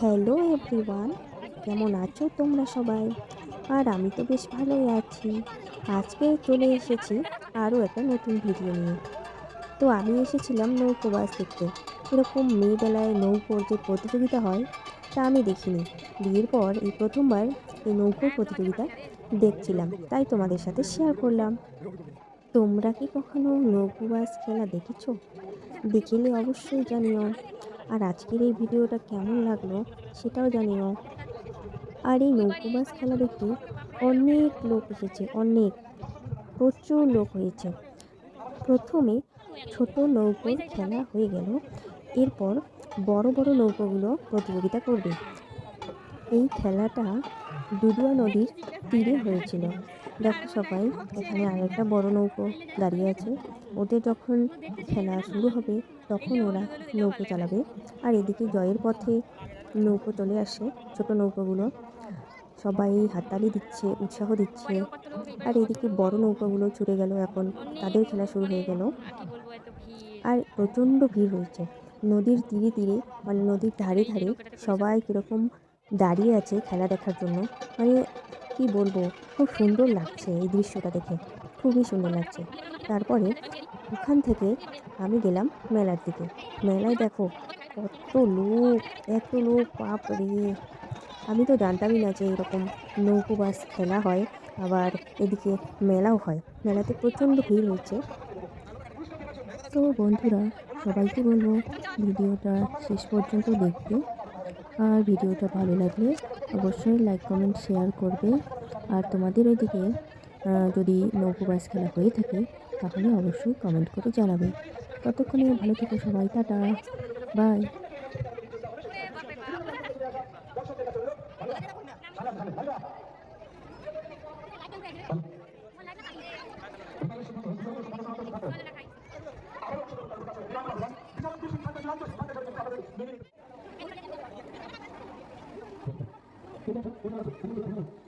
Hello everyone, কেমন আছো তোমরা সবাই? আর আমি তো বেশ ভালোই আছি। আজকে চলে এসেছি আরও একটা নতুন ভিডিও নিয়ে। তো আমি এসেছিলাম নৌকো বাস দেখতে। এরকম মেয়েবেলায় নৌকোর যে প্রতিযোগিতা হয়, তা আমি দেখিনি। বিয়ের পর এই প্রথমবার এই নৌকোর প্রতিযোগিতা দেখছিলাম। তাই তোমাদের সাথে শেয়ার করলাম। তোমরা কি কখনো নৌকো বাস খেলা দেখেছ? দেখলে অবশ্যই জানিও। আর আজকের এই ভিডিওটা কেমন লাগল সেটাও জানিও। আর এই নৌকোবাস খেলা দেখতে অনেক লোক এসেছে, অনেক, প্রচুর লোক হয়েছে। প্রথমে ছোট নৌকোর খেলা হয়ে গেল, এরপর বড় বড় নৌকোগুলো প্রতিযোগিতা করবে। এই খেলাটা ডুডুয়া নদীর তীরে হয়েছিল। দেখো সবাই, এখানে আরেকটা বড় নৌকো দাঁড়িয়ে আছে। ওদের যখন খেলা শুরু হবে, তখন ওরা নৌকো চালাবে। আর এদিকে জয়ের পথে নৌকো চলে আসে, ছোট নৌকোগুলো। সবাই হাততালি দিচ্ছে, উৎসাহ দিচ্ছে। আর এদিকে বড় নৌকাগুলো ছুটে গেল এখন। তাদের খেলা শুরু হয়ে গেল। আর প্রচণ্ড ভিড় হয়েছে। নদীর তীরে তীরে মানে নদীর ধারে ধারে সবাই কীরকম দাঁড়িয়ে আছে খেলা দেখার জন্য। মানে কি বলব, খুব সুন্দর লাগছে এই দৃশ্যটা দেখে। খুবই সুন্দর লাগছে। তারপরে ওখান থেকে আমি গেলাম মেলার দিকে। মেলায় দেখো কত লোক, এত লোক, বাপ রে। আমি তো জানতামই না যে এরকম নৌকো বাস খেলা হয়। আবার এদিকে মেলাও হয়। মেলাতে প্রচণ্ড ভিড় হচ্ছে তো বন্ধুরা, সবাইকে বলব ভিডিওটা শেষ পর্যন্ত দেখতে। আর ভিডিওটা ভালো লাগলে অবশ্যই লাইক কমেন্ট শেয়ার করবে। আর তোমাদের ওইদিকে যদি নৌকো বাস খেলা হয়ে থাকে, তাহলে অবশ্যই কমেন্ট করে জানাবে। ততক্ষণে ভালো থেকো সবাই, টাটা বাই. 고등학교 고등학교 고등학교